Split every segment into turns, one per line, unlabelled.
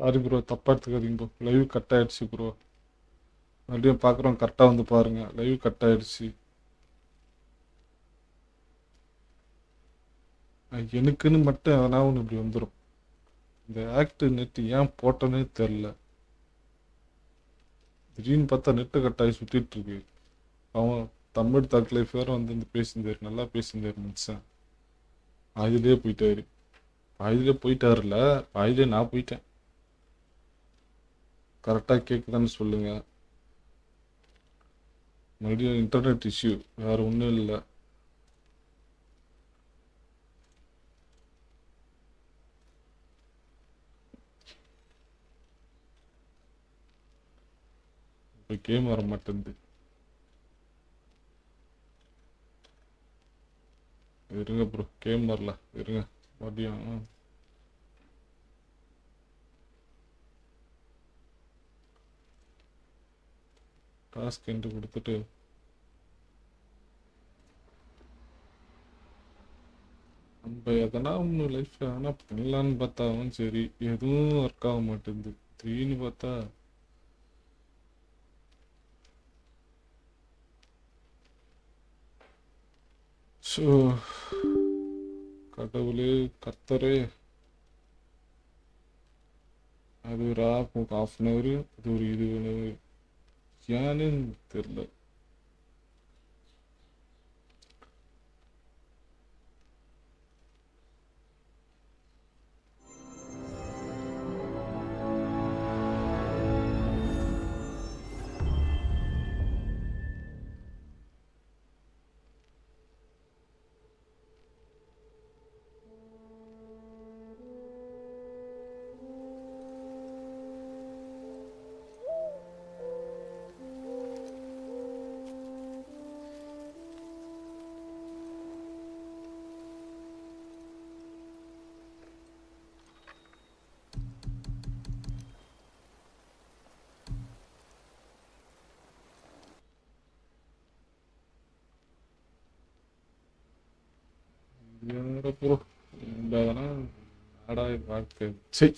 Sorry bro தப்பாக எடுத்துக்காதீங்க bro live cut ஆகிடுச்சு ப்ரோ மறுபடியும் பார்க்குறோம் கரெக்டாக வந்து பாருங்கள் லைவ் கட் ஆகிடுச்சு எனக்குன்னு மட்டும் எதனா ஒன்று இப்படி வந்துடும் இந்த ஆக்ட் நெட்டு ஏன் போட்டனே தெரில திடீர்னு பார்த்தா நெட்டு கட்டாயி சுத்திட்டு இருக்கு. அவன் தமிழ் தக் லைஃப் வேற வந்து வந்து பேசியிருந்தாரு. நல்லா பேசியிருந்தாரு மனுஷன். பாதிலே போயிட்டாரு. பாதிலே போயிட்டாருல பாதிலே நான் போயிட்டேன். கரெக்டாக கேட்குதான்னு சொல்லுங்கள் மறுபடியும் இன்டர்நெட் இஷ்யூ வேறு ஒன்றும் இல்லை. இப்போ கேம் வர மாட்டேங்குது இருங்க ப்ரோ கேம் வரல. இருங்க மறுபடியும் டாஸ்க் என்று கொடுத்துட்டு. நம்ம எதனா ஒன்று லைஃப் ஆனால் பண்ணலான்னு பார்த்தாவும் சரி. எதுவும் ஒர்க் ஆக மாட்டேங்குது. திடீர்னு பார்த்தா ஸோ கடவுளே கத்தரே அது ஒரு ஆஃப் ஆஃப் அன் ஹவர் அது ஒரு இது Christianen'dırlar. தெரில ப்ரோ இந்த அடா வாழ்க்கை சரி.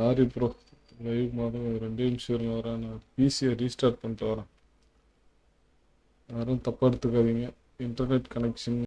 சாரி ப்ரோ லைவ் மாதம் ரெண்டே நிமிஷம் இருங்க வரேன் நான். பிசியை ரீஸ்டார்ட் பண்ணிட்டு வரேன். யாரும் தப்பாக எடுத்துக்காதீங்க. Internet connection